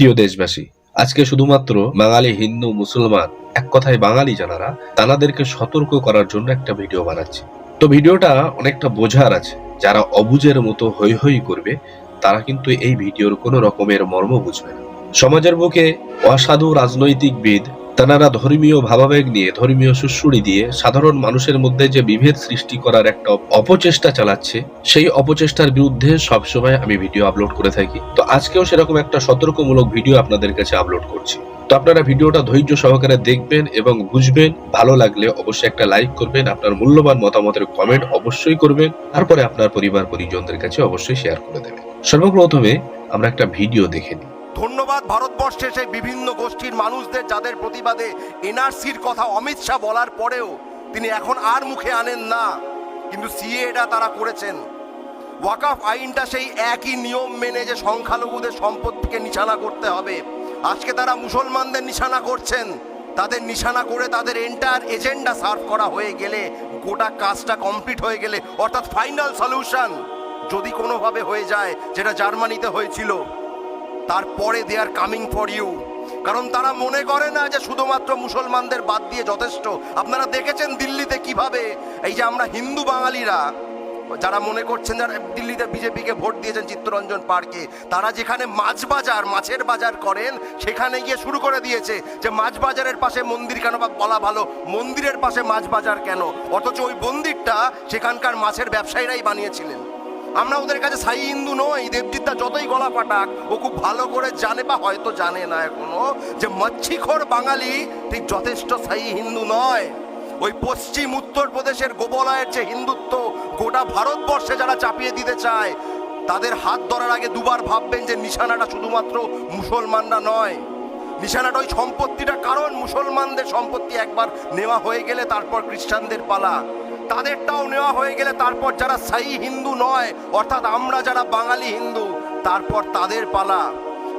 প্রিয় দেশবাসী, আজকে শুধুমাত্র বাঙালি হিন্দু মুসলমান এক কথায় বাঙালি জানারা তানাদেরকে সতর্ক করার জন্য একটা ভিডিও বানাচ্ছি। তো ভিডিওটা অনেকটা বোঝার আছে, যারা অবুজের মতো হৈ হৈ করবে, তারা কিন্তু এই ভিডিওর কোনো রকমের মর্ম বুঝবে না। সমাজের বুকে অসাধু রাজনৈতিকবিদ তানারা ধর্মীয় ভাবাবেগ নিয়ে, ধর্মীয় সুশ্রুড়ি দিয়ে সাধারণ মানুষের মধ্যে যে বিভেদ সৃষ্টি করার একটা অপচেষ্টা চালাচ্ছে, সেই অপচেষ্টার বিরুদ্ধে সবসময় আমি ভিডিও আপলোড করে থাকি। তো আজকেও সেরকম একটা সতর্কমূলক ভিডিও আপনাদের কাছে আপলোড করছি। তো আপনারা ভিডিওটা ধৈর্য সহকারে দেখবেন এবং বুঝবেন, ভালো লাগলে অবশ্যই একটা লাইক করবেন, আপনার মূল্যবান মতামতের কমেন্ট অবশ্যই করবেন, তারপরে আপনার পরিবার পরিজনদের কাছে অবশ্যই শেয়ার করে দেবেন। সর্বপ্রথমে আমরা একটা ভিডিও দেখে নিই। ধন্যবাদ ভারতবর্ষে সেই বিভিন্ন গোষ্ঠীর মানুষদের যাদের প্রতিবাদে এনআরসির কথা অমিত শাহ বলার পরেও তিনি এখন আর মুখে আনেন না। কিন্তু সিএ এটা তারা করেছেন। ওয়াকাফ আইনটা সেই একই নিয়ম মেনে যে সংখ্যালঘুদের সম্পত্তিকে নিশানা করতে হবে। আজকে তারা মুসলমানদের নিশানা করছেন। তাদের নিশানা করে তাদের এন্টার এজেন্ডা সার্ভ করা হয়ে গেলে, গোটা কাজটা কমপ্লিট হয়ে গেলে, অর্থাৎ ফাইনাল সলিউশন যদি কোনোভাবে হয়ে যায়, যেটা জার্মানিতে হয়েছিল তারপরে they are coming for you কারণ তারা মনে করে না যে শুধুমাত্র মুসলমানদের বাদ দিয়ে যথেষ্ট। আপনারা দেখেছেন দিল্লিতে কীভাবে? এই যে আমরা হিন্দু বাঙালিরা, যারা মনে করছেন যারা দিল্লিতে বিজেপিকে ভোট দিয়েছেন চিত্তরঞ্জন পার্কে, তারা যেখানে মাছ বাজার, মাছের বাজার করেন, সেখানে গিয়ে শুরু করে দিয়েছে যে মাছ বাজারের পাশে মন্দির কেন বা বলা ভালো, মন্দিরের পাশে মাছ বাজার কেন? অথচ ওই মন্দিরটা সেখানকার মাছের ব্যবসায়ীরাই বানিয়েছিলেন। আমরা ওদের কাছে সাই হিন্দু নই দেবজিৎদা যতই গলা পাটাক ও খুব ভালো করে জানে বা হয়তো জানে না এখনও যে মচ্ছিখোর বাঙালি ঠিক যথেষ্ট সাই হিন্দু নয়। ওই পশ্চিম উত্তরপ্রদেশের গোবলয়ের যে হিন্দুত্ব, গোটা ভারতবর্ষে যারা চাপিয়ে দিতে চায়, তাদের হাত ধরার আগে দুবার ভাববেন যে নিশানাটা শুধুমাত্র মুসলমানরা নয়। নিশানাটা ওই সম্পত্তিটা কারণ। মুসলমানদের সম্পত্তি একবার নেওয়া হয়ে গেলে তারপর খ্রিস্টানদের পালা। তাদেরটাও নেওয়া হয়ে গেলে তারপর যারা সাই হিন্দু নয়, অর্থাৎ আমরা যারা বাঙালি হিন্দু, তারপর তাদের পালা।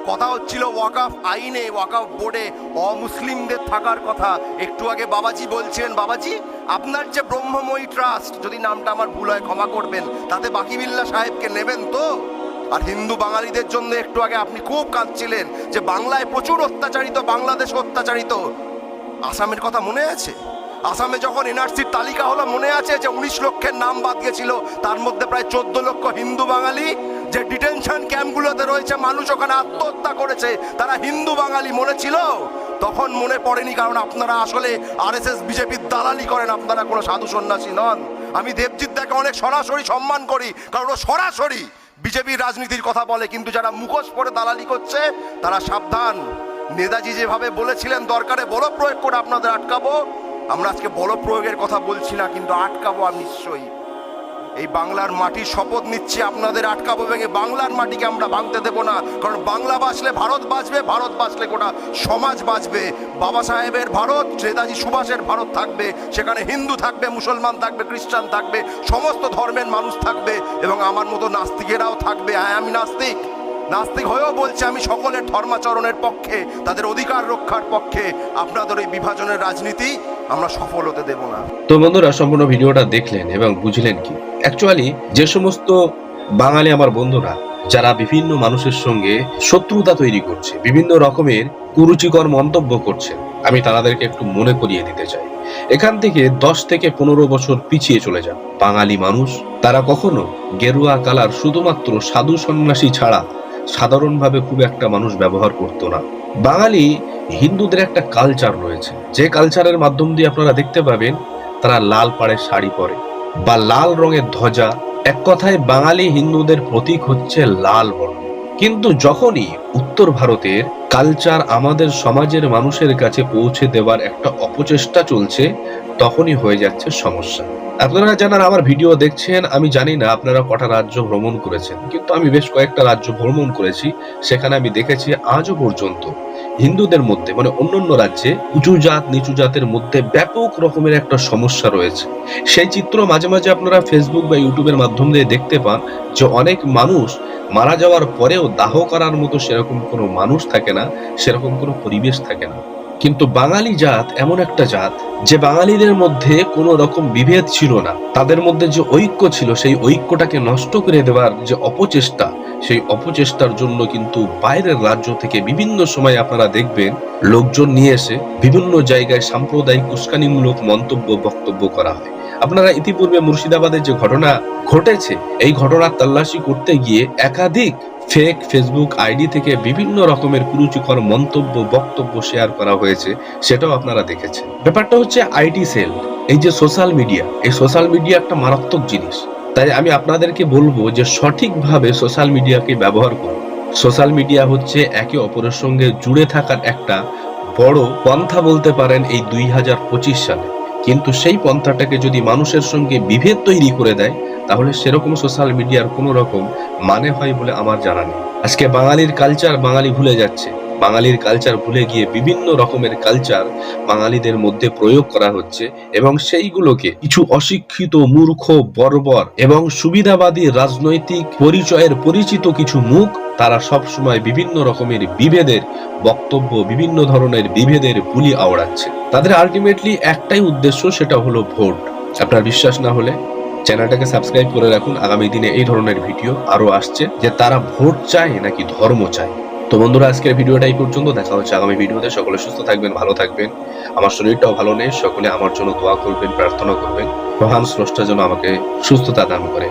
কথা হচ্ছিল ওয়াকাফ আইনে ওয়াকাফ বোর্ডে অমুসলিমদের থাকার কথা। একটু আগে বাবাজি বলছিলেন, বাবাজি, আপনার যে ব্রহ্মময়ী ট্রাস্ট যদি নামটা আমার ভুল হয়, ক্ষমা করবেন, তাতে বাকিবিল্লা সাহেবকে নেবেন তো? আর হিন্দু বাঙালিদের জন্য একটু আগে আপনি খুব কাঁদছিলেন যে বাংলায় প্রচুর অত্যাচারিত, বাংলাদেশ অত্যাচারিত। আসামের কথা মনে আছে? আসামে যখন এনআরসির তালিকা হলো, মনে আছে যে উনিশ লক্ষের নাম বাদ গেছিল? তার মধ্যে প্রায় চোদ্দ লক্ষ হিন্দু বাঙালি। যে ডিটেনশন ক্যাম্পগুলোতে রয়েছে, মানুষ ওখানে আত্মহত্যা করেছে। তারা হিন্দু বাঙালি মনে ছিল? তখন মনে পড়েনি, কারণ আপনারা আসলে আরএসএস, বিজেপির দালালি করেন। আপনারা কোনো সাধু সন্ন্যাসী নন। আমি দেবজিৎ দাকে অনেক সরাসরি সম্মান করি, কারণ ও সরাসরি বিজেপির রাজনীতির কথা বলে, কিন্তু যারা মুখোশ পরে দালালি করছে, তারা সাবধান। নেতাজি যেভাবে বলেছিলেন, দরকারে বল প্রয়োগ করে আপনাদের আটকাবো। আমরা আজকে বল প্রয়োগের কথা বলছি না, কিন্তু আটকাবো আমি নিশ্চয়ই। এই বাংলার মাটির শপথ নিচ্ছি আপনাদের, আটকাবো ভেঙে। বাংলার মাটিকে আমরা ভাঙতে দেবো না, কারণ বাংলা বাঁচলে ভারত বাঁচবে, ভারত বাঁচলে গোটা সমাজ বাঁচবে। বাবা সাহেবের ভারত, নেতাজি সুভাষের ভারত থাকবে, সেখানে হিন্দু থাকবে, মুসলমান থাকবে, খ্রিস্টান থাকবে, সমস্ত ধর্মের মানুষ থাকবে, এবং আমার মতো নাস্তিকেরাও থাকবে। হ্যাঁ আমি নাস্তিক। নাস্তিক হয়েও বলছে আমি সকলের ধর্মাচরণের পক্ষে, তাদের অধিকার রক্ষার পক্ষে। আপনাদের এই বিভাজনের রাজনীতি আমরা সফল হতে দেব না। তো বন্ধুরা, সম্পূর্ণ ভিডিওটা দেখলেন এবং বুঝলেন কি? অ্যাকচুয়ালি যে সমস্ত বাঙালি আমার বন্ধুরা, যারা বিভিন্ন মানুষের সঙ্গে শত্রুতা তৈরি করছে, বিভিন্ন রকমের কুরুচিকর মন্তব্য করছে, আমি তাদেরকে একটু মনে করিয়ে দিতে চাই। এখান থেকে দশ থেকে পনেরো বছর পিছিয়ে চলে যান বাঙালি মানুষ। তারা কখনো গেরুয়া কালার শুধুমাত্র সাধু সন্ন্যাসী ছাড়া সাধারণভাবে খুব একটা মানুষ ব্যবহার করতো না। বাঙালি হিন্দুদের একটা কালচার রয়েছে। যে কালচারের মাধ্যম দিয়ে আপনারা দেখতে পাবেন, তারা লাল পাড়ের শাড়ি পরে। বা লাল রঙের ধ্বজা, এক কথায় বাঙালি হিন্দুদের প্রতীক হচ্ছে লাল বর্ণ। কিন্তু যখনই উত্তর ভারতের কালচার আমাদের সমাজের মানুষের কাছে পৌঁছে দেওয়ার একটা অপচেষ্টা চলছে, তখনই হয়ে যাচ্ছে সমস্যা। আপনারা জানার আমার ভিডিও দেখছেন, আমি জানি না আপনারা কটা রাজ্য ভ্রমণ করেছেন, কিন্তু আমি বেশ কয়েকটা রাজ্য ভ্রমণ করেছি, সেখানে আমি দেখেছি আজও পর্যন্ত হিন্দুদের মধ্যে মানে অন্যান্য রাজ্যে, উঁচু জাত, নিচু জাতের মধ্যে ব্যাপক রকমের একটা সমস্যা রয়েছে। সেই চিত্র মাঝে মাঝে আপনারা ফেসবুক বা ইউটিউবের মাধ্যম দিয়ে দেখতে পান যে অনেক মানুষ মারা যাওয়ার পরেও দাহ করার মতো সেরকম কোনো মানুষ থাকে না, সেরকম কোনো পরিবেশ থাকে না। কিন্তু বাঙালি জাত এমন একটা জাত যে বাঙালিদের মধ্যে কোনো রকম বিভেদ ছিল না। তাদের মধ্যে যে ঐক্য ছিল, সেই ঐক্যটাকে নষ্ট করে দেওয়ার যে অপচেষ্টা সেই অপচেষ্টার জন্য কিন্তু বাইরের রাজ্য থেকে বিভিন্ন সময় আপনারা দেখবেন, লোকজন নিয়ে এসে বিভিন্ন জায়গায় সাম্প্রদায়িক উস্কানিমূলক মন্তব্য, বক্তব্য করা হয়। আপনারা ইতিপূর্বে মুর্শিদাবাদের যে ঘটনা ঘটেছে, এই ঘটনার তল্লাশি করতে গিয়ে একাধিক ফেক ফেসবুক আইডি থেকে বিভিন্ন রকমের কুরুচিকর মন্তব্য, বক্তব্য শেয়ার করা হয়েছে, সেটাও আপনারা দেখেছেন। ব্যাপারটা হচ্ছে আইটি সেল এই যে সোশ্যাল মিডিয়া এই সোশ্যাল মিডিয়া একটা মারাত্মক জিনিস। তাই আমি আপনাদেরকে বলব যে সঠিকভাবে সোশ্যাল মিডিয়াকে ব্যবহার করুন। সোশ্যাল মিডিয়া হচ্ছে একে অপরের সঙ্গে জুড়ে থাকার একটা বড় পন্থা বলতে পারেন এই দুই হাজার পঁচিশ সালে। কিন্তু সেই পন্থাটাকে যদি মানুষের সঙ্গে বিভেদ তৈরি করে দেয়, তাহলে সেরকম সোশ্যাল মিডিয়ার কোনো রকম মানে হয় বলে আমার জানা নেই। আজকে বাঙালির কালচার বাঙালি ভুলে যাচ্ছে। বাঙালির কালচার ভুলে গিয়ে বিভিন্ন রকমের কালচার বাঙালিদের মধ্যে প্রয়োগ করা হচ্ছে এবং সেইগুলোকে কিছু অশিক্ষিত মূর্খ, বর্বর এবং সুবিধাবাদী রাজনৈতিক পরিচয়ের পরিচিত কিছু মুখ, তারা সব সময় বিভিন্ন রকমের বিভেদের বক্তব্য, বিভিন্ন ধরনের বিভেদের বুলি আওড়াচ্ছে। তাদের আলটিমেটলি একটাই উদ্দেশ্য, সেটা হলো ভোট। আপনার বিশ্বাস না হলে চ্যানেলটাকে সাবস্ক্রাইব করে রাখুন। আগামী দিনে এই ধরনের ভিডিও আরও আসছে যে তারা ভোট চায় নাকি ধর্ম চায়। তো বন্ধুরা, আজকের ভিডিওটা এই পর্যন্ত। দেখা হচ্ছে আগামী ভিডিওতে। সকলে সুস্থ থাকবেন, ভালো থাকবেন। আমার শরীরটাও ভালো নেই। সকলে আমার জন্য দোয়া করবেন, প্রার্থনা করবেন। মহান স্রষ্টা জন্য আমাকে সুস্থতা দান করে।